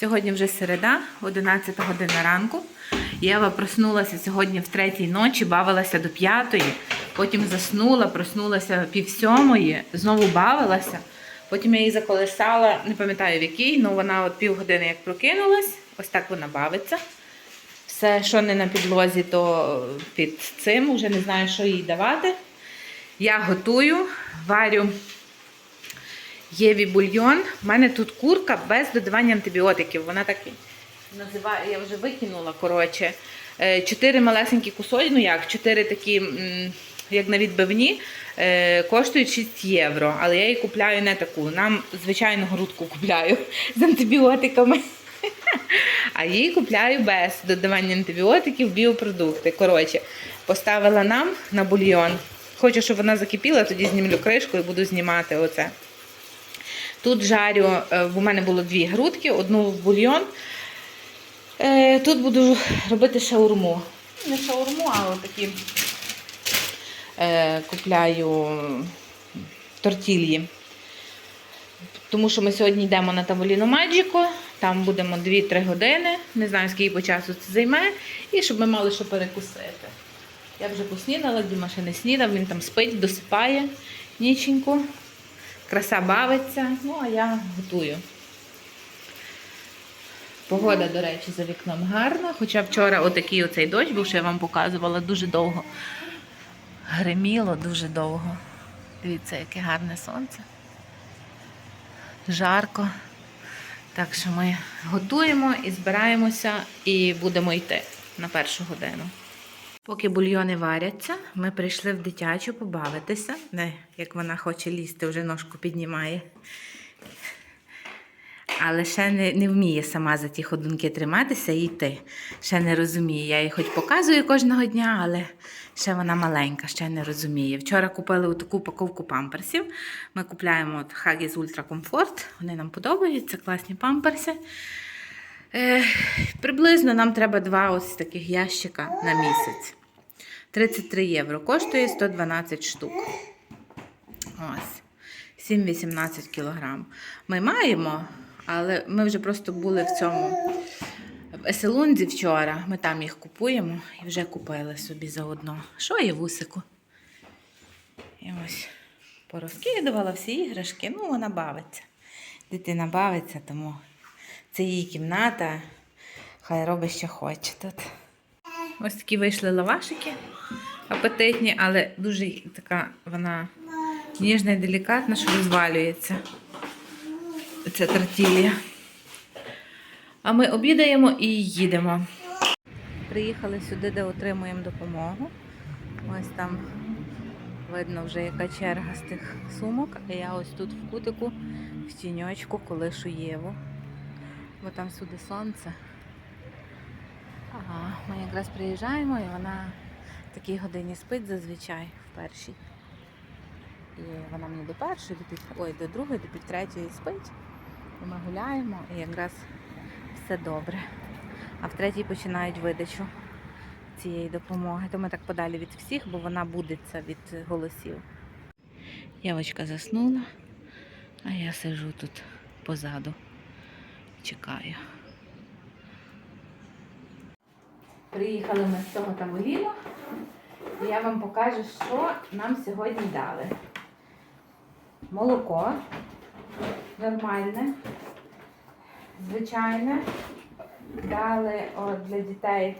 Сьогодні вже середа, 11 година ранку. Єва проснулася сьогодні в третій ночі, бавилася до п'ятої, потім заснула, проснулася пів сьомої, знову бавилася. Потім я її заколисала, не пам'ятаю в якій, але вона от півгодини як прокинулась, ось так вона бавиться. Все, що не на підлозі, то під цим, вже не знаю, що їй давати. Я готую, варю Єві бульйон. У мене тут курка без додавання антибіотиків. Вона так називає, я вже викинула, коротше. Е, Чотири малесенькі кусочки, ну як, чотири такі, як на відбивні, е, коштують 6 євро. Але я її купляю не таку. Нам звичайну грудку купляю з антибіотиками. А її купляю без додавання антибіотиків, біопродукти. Коротше, поставила нам на бульйон. Хочу, щоб вона закипіла, тоді знімлю кришку і буду знімати оце. Тут жарю, е, в мене було дві грудки, одну в бульйон. Е, Тут буду робити шаурму. Не шаурму, а такі е, купляю тортільї. Тому що ми сьогодні йдемо на Таволіно Маджіко, там будемо 2-3 години, не знаю, скільки по часу це займе, і щоб ми мали що перекусити. Я вже поснідала, Діма ще не снідав, він там спить, досипає ніченьку. Краса бавиться, ну а я готую. Погода, до речі, за вікном гарна. Хоча вчора отакий оцей дощ був, що я вам показувала дуже довго. Гриміло дуже довго. Дивіться, яке гарне сонце. Жарко. Так що ми готуємо і збираємося і будемо йти на першу годину. Поки бульйони варяться, ми прийшли в дитячу побавитися. Не, як вона хоче лізти, вже ножку піднімає. Але ще не, не вміє сама за ті ходунки триматися і йти. Ще не розуміє. Я їй хоч показую кожного дня, але ще вона маленька, ще не розуміє. Вчора купили таку упаковку памперсів. Ми купляємо от Huggies Ultra Comfort. Вони нам подобаються, класні памперси. Е, приблизно нам треба два ось таких ящика на місяць. 33 євро. Коштує 112 штук. Ось. 7-18 кілограм. Ми маємо, але ми вже просто були в цьому в Еселунзі вчора. Ми там їх купуємо і вже купили собі заодно. Що є вусику? І ось порозкидувала всі іграшки. Ну, вона бавиться. Дитина бавиться, тому це її кімната. Хай робить, що хоче тут. Ось такі вийшли лавашики апетитні, але дуже така вона ніжна і делікатна, що розвалюється. Це тортілія. А ми обідаємо і їдемо. Приїхали сюди, де отримуємо допомогу. Ось там видно вже яка черга з тих сумок, а я ось тут в кутику, в тіньочку, колишу Єву. Бо там сюди сонце. Ми якраз приїжджаємо і вона в такій годині спить зазвичай в першій. І вона мені до першої, до пів, ой, до другої, до півтретьої спить. І ми гуляємо і якраз все добре. А в третій починають видачу цієї допомоги. То ми так подалі від всіх, бо вона будеться від голосів. Явочка заснула, а я сижу тут позаду. Чекаю. Приїхали ми з цього Таволіну, і я вам покажу, що нам сьогодні дали. Молоко нормальне, звичайне. Дали о, для дітей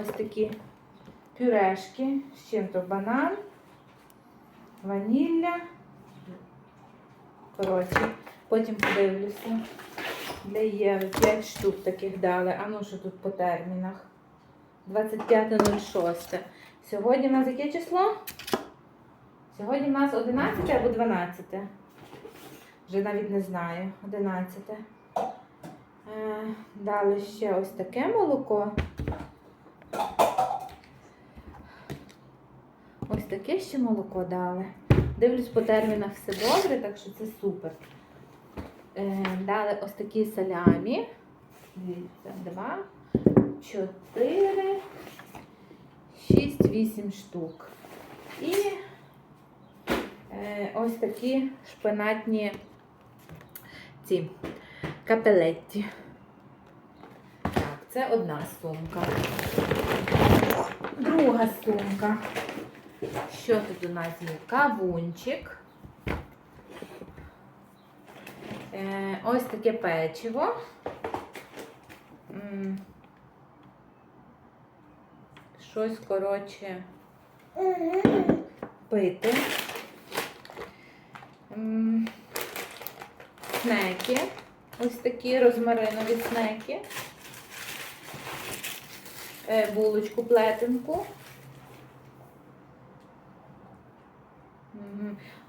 ось такі пюрешки з чим-то банан, ванілля. Коротше, потім подивлюся. Для Єви 5 штук таких дали. А ну що тут по термінах? 25.06. Сьогодні в нас яке число? Сьогодні в нас 11 або 12? Вже навіть не знаю. 11. Е, Дали ще ось таке молоко. Ось таке ще молоко дали. Дивлюсь по термінах все добре, так що це супер. Е, Дали ось такі салямі. Дивіться, два, чотири, шість, вісім штук. І е, ось такі шпинатні ці капелетті. це одна сумка. Друга сумка. Що тут у нас є? Кавунчик. Е, ось таке печиво. Щось, коротше, пити. Снеки. Ось такі розмаринові снеки. Е, Булочку плетенку.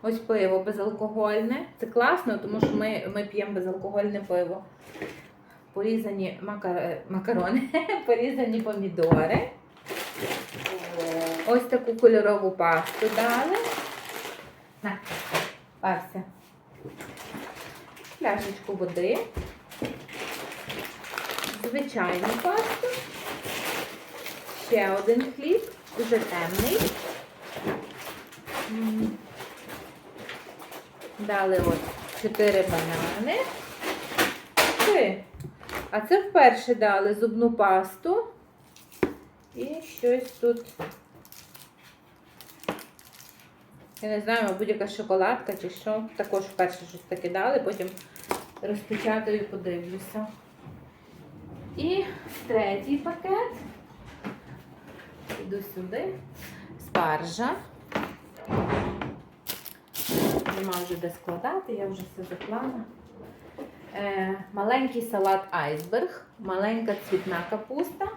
Ось пиво безалкогольне. Це класно, тому що ми, ми п'ємо безалкогольне пиво. Порізані макар... макарони, порізані помідори. Ось таку кольорову пасту дали. На, Парся. Пляшечку води. Звичайну пасту. Ще один хліб, уже темний. Дали от 4 банани. Три. А це вперше дали зубну пасту. І щось тут. Я не знаю, мабуть, якась шоколадка чи що. Також вперше щось таке дали, потім розпечатаю і подивлюся. І третій пакет. Іду сюди. Спаржа. Нема вже де складати, я вже все заклала. Е, маленький салат айсберг, маленька цвітна капуста,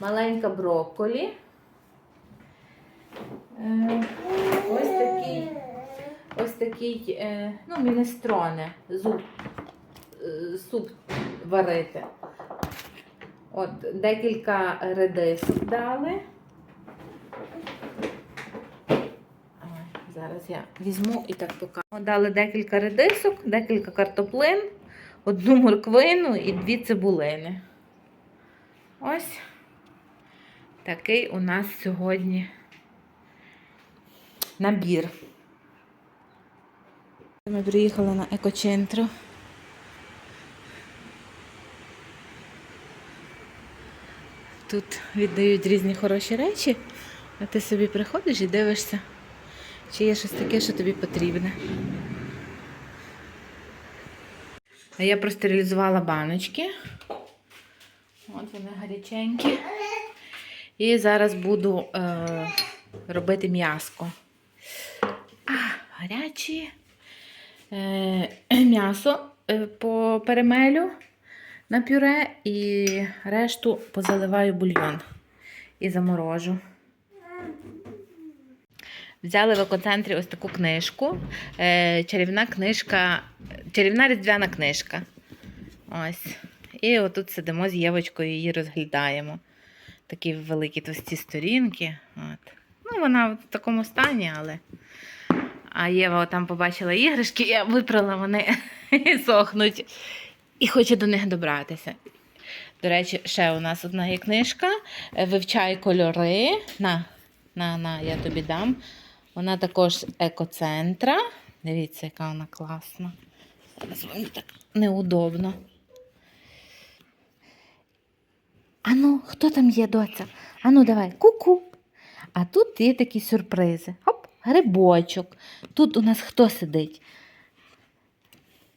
маленька брокколі. Е, ось такий, ось такий, е, ну, мінестроне, зуб, е, суп варити. От, декілька редисок дали. Зараз я візьму і так покажу. Дали декілька редисок, декілька картоплин, одну морквину і дві цибулини. Ось такий у нас сьогодні набір. Ми приїхали на екочентру. Тут віддають різні хороші речі, а ти собі приходиш і дивишся, чи є щось таке, що тобі потрібне. А я простерилізувала баночки. От вони гаряченькі. І зараз буду е, робити м'яско. А, гарячі. Е, м'ясо е, по перемелю на пюре і решту позаливаю бульйон і заморожу. Взяли в екоцентрі ось таку книжку. Е, чарівна книжка, чарівна різдвяна книжка. Ось. І отут сидимо з Євочкою, її розглядаємо. Такі великі товсті сторінки. От. Ну, вона в такому стані, але. А Єва там побачила іграшки, я випрала, вони сохнуть і хоче до них добратися. До речі, ще у нас одна є книжка. е, Вивчай кольори. На, на, на, я тобі дам. Вона також екоцентра. Дивіться, яка вона класна. Зараз мені так неудобно. Ану, хто там є, доця? Ану, давай, ку-ку. А тут є такі сюрпризи. Хоп, грибочок. Тут у нас хто сидить?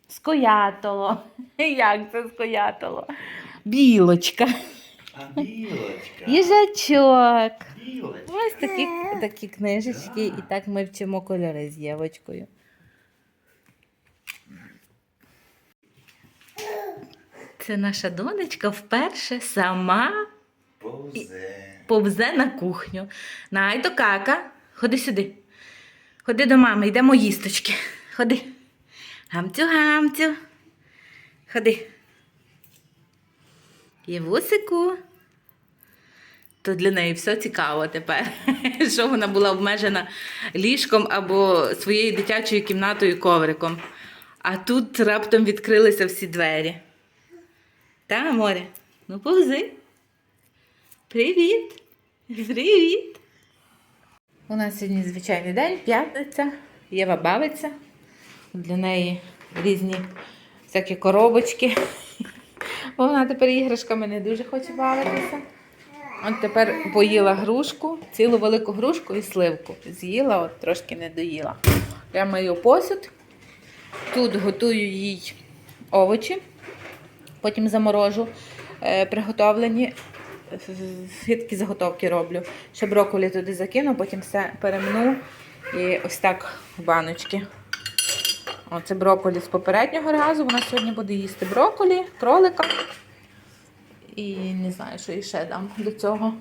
Скоятоло. Як це скоятоло? Білочка. А білочка. Їжачок. Білочка. Ось такі, такі книжечки, і так ми вчимо кольори з Євочкою. Це наша донечка вперше сама Повзе. повзе на кухню. Найдо кака. Ходи сюди. Ходи до мами, йдемо їсточки. Ходи. Гамцю, гамцю. Ходи. Євусику. То для неї все цікаво тепер, що вона була обмежена ліжком або своєю дитячою кімнатою ковриком. А тут раптом відкрилися всі двері. Та, море? Ну, повзи. Привіт! Привіт! У нас сьогодні звичайний день, п'ятниця. Єва бавиться. Для неї різні всякі коробочки. Бо вона тепер іграшками не дуже хоче бавитися. От тепер поїла грушку, цілу велику грушку і сливку. З'їла, от трошки не доїла. Я мию посуд. Тут готую їй овочі, потім заморожу е, приготовлені. Такі заготовки роблю. Ще брокколі туди закину, потім все перемну і ось так в баночки. Оце брокколі з попереднього разу. Вона сьогодні буде їсти брокколі, кролика. І не знаю, що іще дам до цього.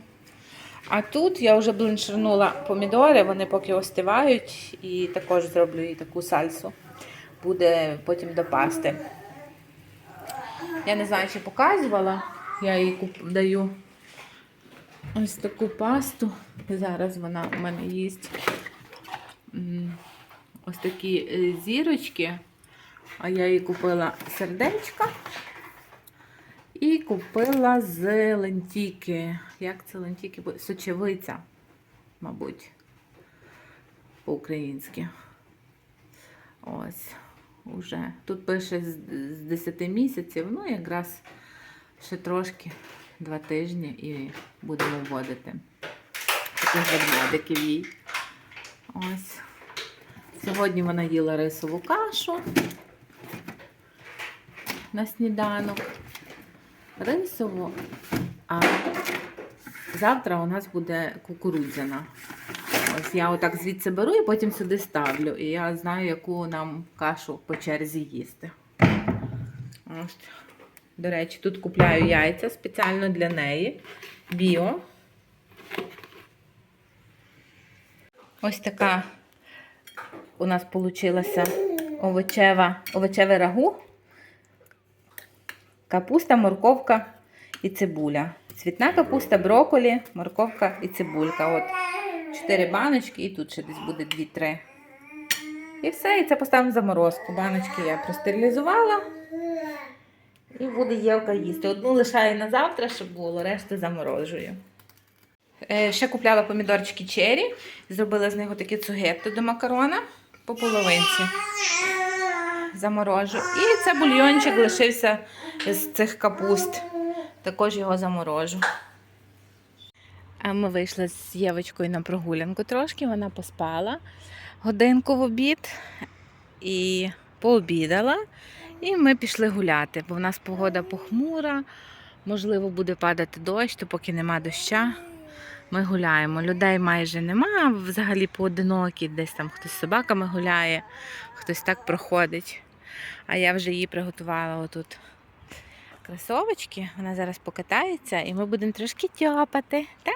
А тут я вже блинширнула помідори, вони поки остивають, і також зроблю їй таку сальсу. Буде потім до пасти. Я не знаю, чи показувала. Я їй куп- даю ось таку пасту. Зараз вона в мене їсть. Ось такі е, зірочки. А я їй купила сердечка. І купила з лентіки. Як це лентіки? Сочевиця, мабуть, по-українськи. Ось, уже. Тут пише з, з 10 місяців, ну якраз ще трошки, два тижні і будемо вводити. Таких ведмедиків їй. Ось. Сьогодні вона їла рисову кашу на сніданок. Рисову, а завтра у нас буде кукурудзяна. Ось я отак звідси беру і потім сюди ставлю. І я знаю, яку нам кашу по черзі їсти. Ось. До речі, тут купляю яйця спеціально для неї. Біо. Ось така у нас вийшла овочева, овочеве рагу. Капуста, морковка і цибуля. Цвітна капуста, брокколі, морковка і цибулька. От чотири баночки, і тут ще десь буде 2-3. І все, і це поставимо в заморозку. Баночки я простерилізувала. І буде Євка їсти. Одну лишаю на завтра, щоб було, решту заморожую. Е, ще купляла помідорчики чері, зробила з них такі цугетто до макарона по половинці. Заморожу. І це бульйончик лишився з цих капуст. Також його заморожу. Ми вийшли з Євочкою на прогулянку трошки, вона поспала годинку в обід і пообідала. І ми пішли гуляти, бо в нас погода похмура, можливо, буде падати дощ, то поки нема доща. Ми гуляємо. Людей майже нема, взагалі поодинокі, десь там хтось з собаками гуляє, хтось так проходить. А я вже їй приготувала отут кросовочки. Вона зараз покатається і ми будемо трошки тьопати. Та?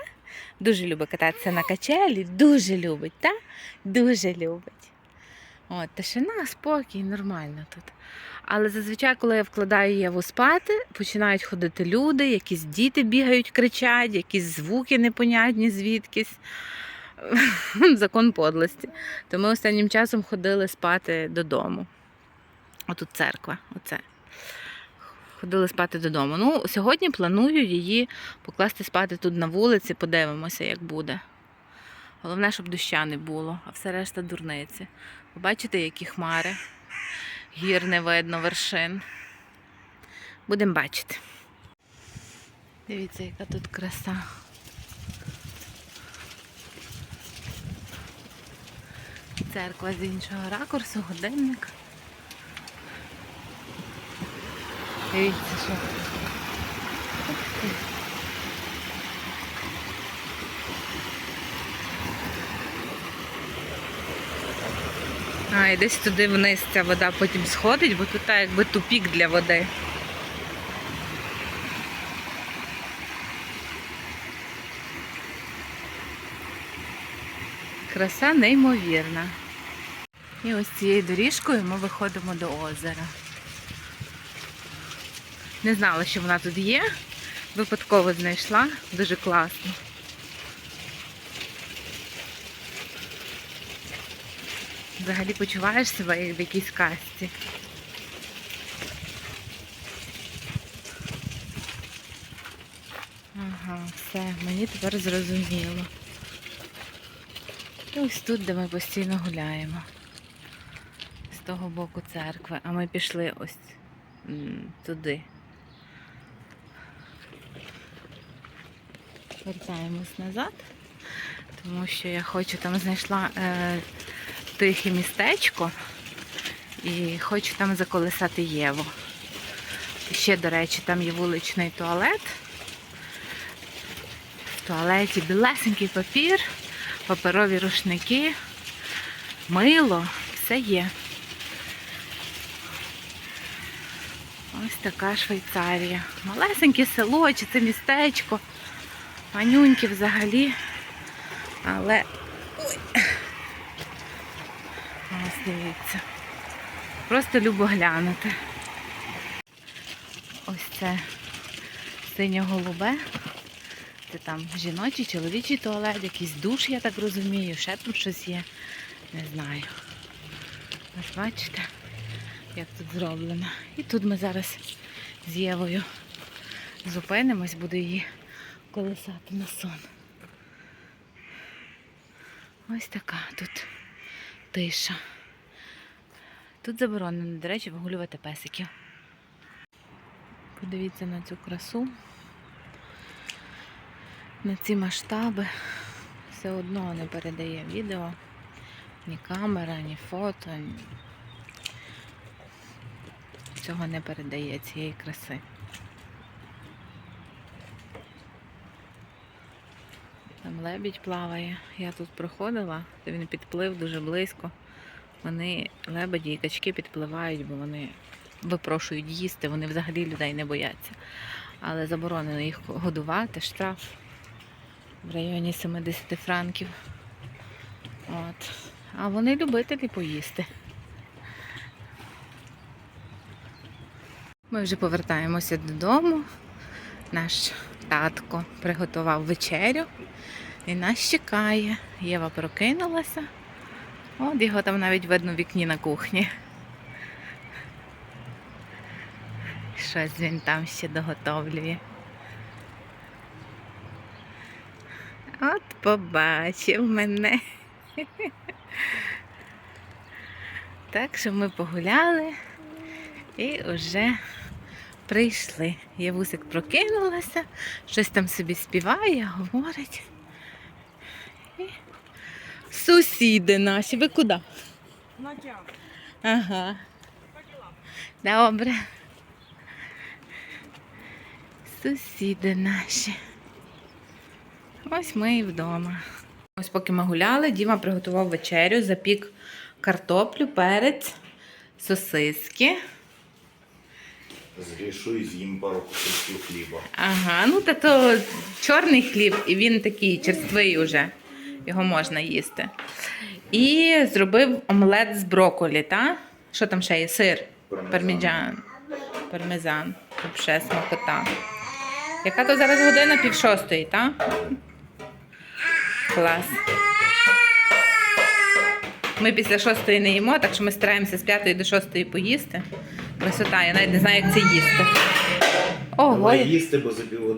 Дуже любить кататися на качелі, дуже любить, та? Дуже любить. От, тишина, спокій, нормально тут. Але зазвичай, коли я вкладаю Єву спати, починають ходити люди, якісь діти бігають, кричать, якісь звуки непонятні звідкись. Закон подлості. То ми останнім часом ходили спати додому. Отут церква. Оце. Ходили спати додому. Ну, сьогодні планую її покласти спати тут на вулиці, подивимося, як буде. Головне, щоб доща не було, а все решта дурниці. Ви бачите, які хмари? Гір не видно, вершин. Будемо бачити. Дивіться, яка тут краса. Церква з іншого ракурсу, годинник. Дивіться, що. А, і десь туди вниз ця вода потім сходить, бо тут якби тупік для води. Краса неймовірна. І ось цією доріжкою ми виходимо до озера. Не знала, що вона тут є. Випадково знайшла. Дуже класно. Взагалі почуваєш себе як в якійсь казці. Ага, все, мені тепер зрозуміло. І ось тут, де ми постійно гуляємо. З того боку церкви. А ми пішли ось туди. Вертаємось назад, тому що я хочу там знайшла е, тихе містечко і хочу там заколисати Єву. Ще, до речі, там є вуличний туалет. В туалеті білесенький папір, паперові рушники, мило, все є. Ось така Швейцарія. Малесеньке село, чи це містечко. Манюньки взагалі. Але. Ой. Ось дивіться. Просто любо глянути. Ось це синьо-голубе. Це там жіночий, чоловічий туалет, якийсь душ, я так розумію, ще тут щось є. Не знаю. Ось бачите, як тут зроблено. І тут ми зараз з Євою зупинимось, буду її колесати на сон. Ось така тут тиша. Тут заборонено, до речі, вигулювати песиків. Подивіться на цю красу, на ці масштаби. Все одно не передає відео, ні камера, ні фото. Ні... Цього не передає цієї краси. Там лебідь плаває. Я тут проходила, він підплив дуже близько. Вони лебеді і качки підпливають, бо вони випрошують їсти, вони взагалі людей не бояться. Але заборонено їх годувати, штраф в районі 70 франків. От. А вони любителі поїсти. Ми вже повертаємося додому. Наш татко приготував вечерю і нас чекає. Єва прокинулася. От його там навіть видно в вікні на кухні. Щось він там ще доготовлює. От побачив мене. Так що ми погуляли і вже прийшли. Євусик прокинулася, щось там собі співає, говорить. І Сусіди наші, ви куди? Надя, Ага. Добре. Сусіди наші. Ось ми і вдома. Ось поки ми гуляли, Діма приготував вечерю, запік картоплю, перець, сосиски. Зрішу і з'їм пару кусочків хліба. Ага, ну та то чорний хліб, і він такий черствий уже. Його можна їсти. І зробив омлет з брокколі, та? Що там ще є? Сир. Пармезан. Парміджан. Пармезан. Вообще смакота. Яка то зараз година? Пів шостої, так? Клас. Ми після шостої не їмо, так що ми стараємося з п'ятої до шостої поїсти. Красота, я навіть не знаю, як це їсти. Ого, їсти, бо за пів